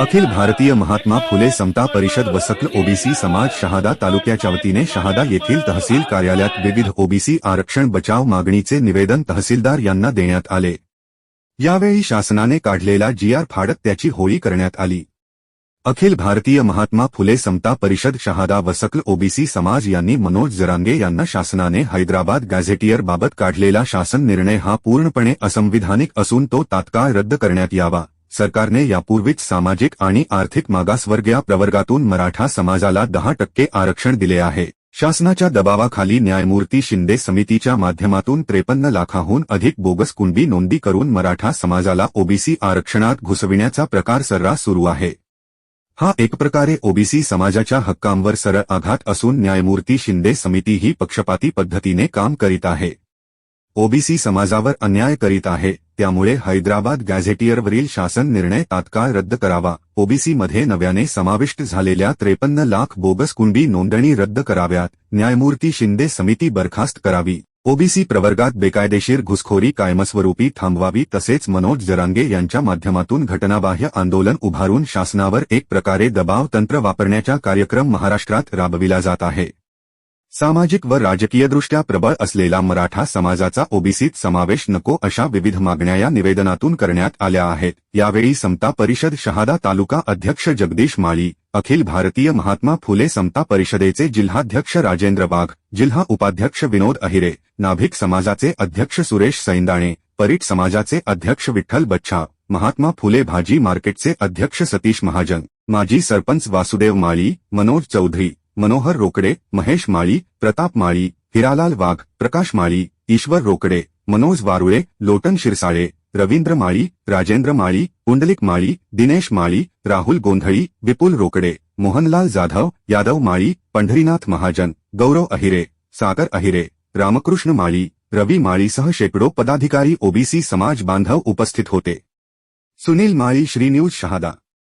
अखिल भारतीय महात्मा फुले समता परिषद व सकल ओबीसी समाज शहादा तालुक्याच्या वतीने शहादा येथील तहसील कार्यालयात विविध ओबीसी आरक्षण बचाव मागणीचे निवेदन तहसीलदार यांना देण्यात आले. यावेळी शासनाने काढलेला जीआर फाडत त्याची होळी करण्यात आली. अखिल भारतीय महात्मा फुले समता परिषद शहादा व सकल ओबीसी समाज यांनी मनोज जरांगे यांना शासनाने हैदराबाद गॅझेटियर बाबत काढलेला शासन निर्णय हा पूर्णपणे असंविधानिक असून तो तात्काळ रद्द करण्यात यावा. सरकारने यापूर्वीच सामाजिक आणि आर्थिक मागासवर्गीय प्रवर्गातून मराठा समाजाला दहा टक्के आरक्षण दिले आहे. शासनाच्या दबावाखाली न्यायमूर्ती शिंदे समितीच्या माध्यमातून त्रेपन्न लाखाहून अधिक बोगस कुणबी नोंदी करून मराठा समाजाला ओबीसी आरक्षणात घुसविण्याचा प्रकार सर्रास सुरू आहे. हा एक प्रकारे ओबीसी समाजाच्या हक्कांवर सरळ आघात असून न्यायमूर्ती शिंदे समिती ही पक्षपाती पद्धतीने काम करीत आहे. ओबीसी समाजावर अन्याय करीत आहे. त्यामुळे हैदराबाद गॅझेटियरवरील शासन निर्णय तात्काळ रद्द करावा. ओबीसीमध्ये नव्याने समाविष्ट झालेल्या त्रेपन्न लाख बोगस कुणबी नोंदणी रद्द कराव्यात. न्यायमूर्ती शिंदे समिती बरखास्त करावी. ओबीसी प्रवर्गात बेकायदेशीर घुसखोरी कायमस्वरूपी थांबवावी तसेच मनोज जरांगे यांच्या माध्यमातून घटनाबाह्य आंदोलन उभारून शासनावर एक प्रकारे दबाव तंत्र वापरण्याचा कार्यक्रम महाराष्ट्रात राबविला जात आहे. सामाजिक व राजकीयदृष्ट्या प्रबळ असलेला मराठा समाजाचा ओबीसीत समावेश नको अशा विविध मागण्या या निवेदनातून करण्यात आल्या आहेत. यावेळी समता परिषद शहादा तालुका अध्यक्ष जगदीश माळी अखिल भारतीय महात्मा फुले समता परिषदेचे जिल्हाध्यक्ष राजेंद्र वाघ जिल्हा उपाध्यक्ष विनोद अहिरे नाभिक समाजाचे अध्यक्ष सुरेश सैंदाणे परीट समाजाचे अध्यक्ष विठ्ठल बच्छा महात्मा फुले भाजी मार्केटचे अध्यक्ष सतीश महाजन माजी सरपंच वासुदेव माळी मनोज चौधरी मनोहर रोकडे महेश माळी प्रताप माळी हिरालाल वाघ प्रकाश माळी ईश्वर रोकडे मनोज वारुळे लोटन शिरसाळे रवींद्र माळी राजेंद्र माळी पुंडलिक माळी दिनेश माळी राहुल गोंधळी विपुल रोकडे मोहनलाल जाधव यादव माळी पंढरीनाथ महाजन गौरव अहिरे सागर अहिरे रामकृष्ण माळी रवी माळीसह शेकडो पदाधिकारी ओबीसी समाज बांधव उपस्थित होते. सुनील माळी श्रीन्यूज शहादा.